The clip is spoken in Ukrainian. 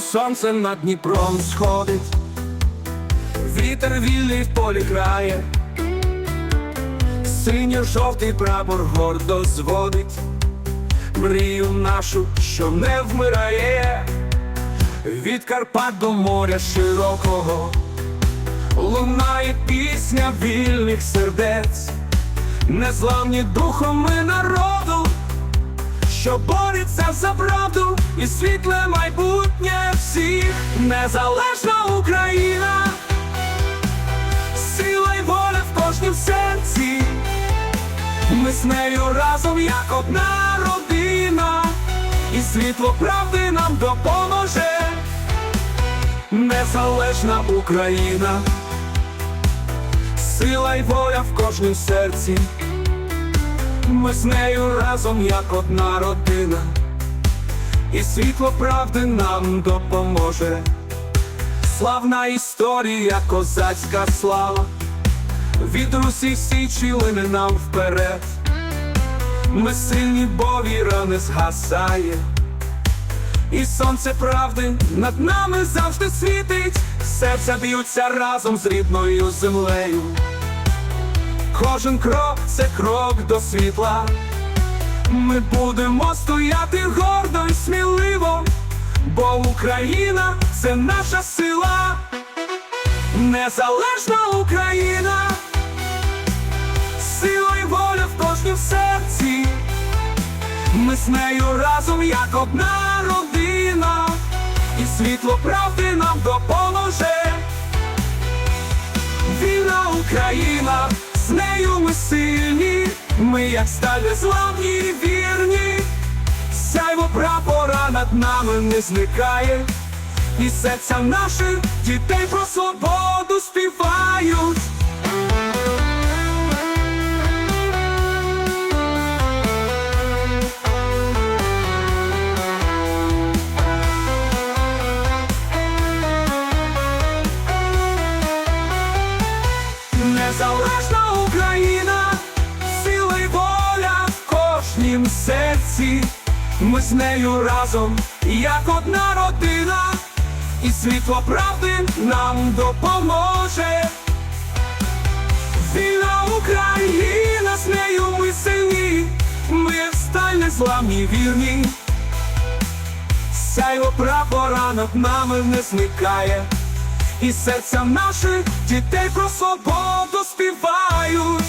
Сонце над Дніпром сходить, вітер вільний в полі грає, синьо-жовтий прапор гордо зводить, мрію нашу, що не вмирає, від Карпат до моря широкого, лунає пісня вільних сердець, незламні духом ми народу що бореться за правду і світле майбутнє всіх, незалежна Україна, сила й воля в кожнім серці, ми з нею разом, як одна родина, і світло правди нам допоможе, незалежна Україна, сила й воля в кожнім серці. Ми з нею разом, як одна родина, і світло правди нам допоможе. Славна історія, козацька слава, від Русі січі лине нам вперед. Ми сильні, бо віра не згасає, і сонце правди над нами завжди світить, серця б'ються разом з рідною землею. Кожен крок це крок до світла. Ми будемо стояти гордо і сміливо, бо Україна це наша сила, незалежна Україна, сила і воля в кожнім серці. Ми з нею разом, як одна родина, і світло правди нам допоможе. Вільна Україна, з нею ми сильні, ми як сталь незламні і вірні, сяйво прапора над нами не зникає, і серця наших дітей про свободу співають. Серці. Ми з нею разом, як одна родина, і світло правди нам допоможе. Вільна Україна, з нею ми сильні, ми як сталь незламні вірні. Сяйво прапора над нами не зникає. І серця наших дітей про свободу співає.